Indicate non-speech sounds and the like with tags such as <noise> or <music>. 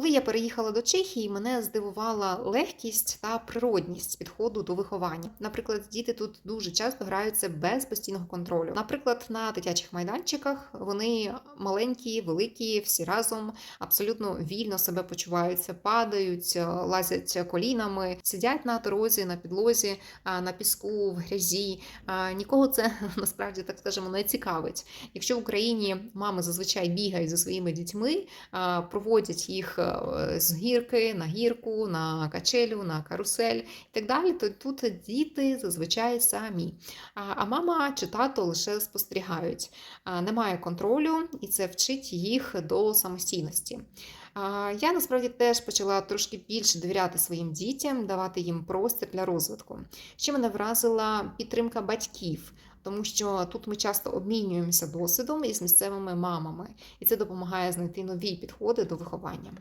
Коли я переїхала до Чехії, мене здивувала легкість та природність підходу до виховання. Наприклад, діти тут дуже часто граються без постійного контролю. Наприклад, на дитячих майданчиках вони маленькі, великі, всі разом абсолютно вільно себе почуваються, падають, лазять колінами, сидять на дорозі, на підлозі, на піску, в грязі. Нікого це <laughs> насправді так скажемо не цікавить. Якщо в Україні мами зазвичай бігають за своїми дітьми, проводять їх з гірки на гірку, на качелю, на карусель і так далі, то тут діти зазвичай самі. А а мама чи тато лише спостерігають. Немає контролю, і це вчить їх до самостійності. Я насправді теж почала трошки більше довіряти своїм дітям, давати їм простір для розвитку. Ще мене вразила підтримка батьків, тому що тут ми часто обмінюємося досвідом із місцевими мамами, і це допомагає знайти нові підходи до виховання.